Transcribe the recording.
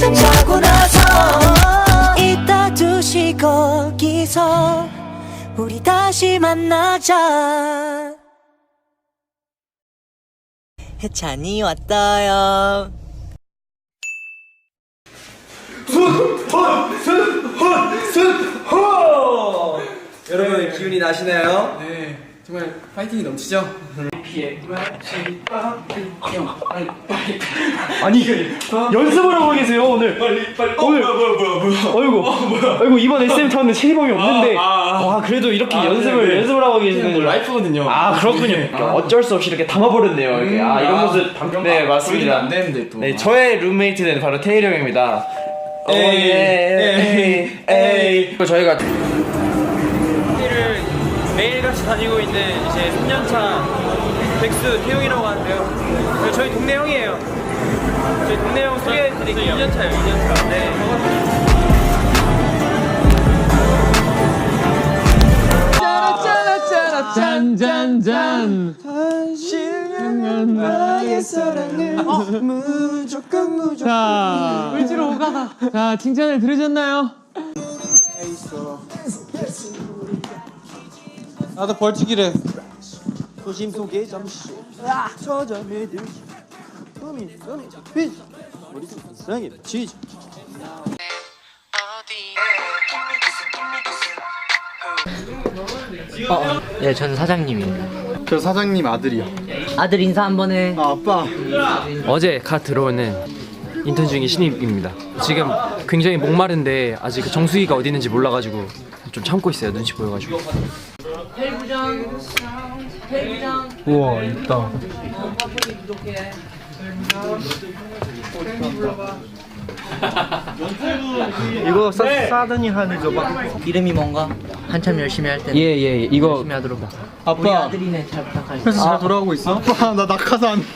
자고 나서 이따 두시 거기서 우리 다시 만나자. 해찬이 왔어요. 여러분 기운이 나시나요? 네, 정말 파이팅이 넘치죠? 아니 연습을 하고 계세요 오늘. 빨리 빨리. 오늘. 뭐야 뭐야 뭐야. 어이구 아이고 이번 SM 타운데 체리범이 없는데. 와 그래도 이렇게 연습을 연습을 하고 계시는 라이프거든요. 아 그렇군요. 이렇게 어쩔 수 없이 이렇게 담아버렸네요 이렇게. 아 이런 모습. 네 맞습니다. 안 되는데 또. 네 저의 룸메이트는 바로 테일이 형입니다. 에이, 에이 에이 에이 저희가 를 매일같이 다니고 있는 이제 3년차 백수 태용이라고 하는데요. 네, 저희 동네 형이에요. 저희 동네 형 소개해드릴게요. 2년차요, 2년차. 네. 짠짠짠. 나의 사랑을 무조건 무조건. 자, 을지로 오가다. 자, 칭찬을 들으셨나요? 나도 벌칙이래. 도심 속에 잠시 들지 꿈이 꿈이 빛 우리 사랑의 치즈 네, 저는 사장님입니다. 저 사장님 아들이요. 아들 인사 한번 해. 아, 아빠. 어제 갓 들어오는 인턴 중인 신입입니다. 지금 굉장히 목마른데 아직 그 정수기가 어디 있는지 몰라가지고 좀 참고 있어요. 눈치 보여가지고. 우와, 있다. 이거 싸, 싸더니 하는 거 봐. 이름이 뭔가? 한참 열심히 할 때는 예, 예, 이거 열심히 하도록. 우리 아빠. 아들이네 잘 부탁할게. 회사 잘 돌아가고 있어? 아빠, 나 낙하산.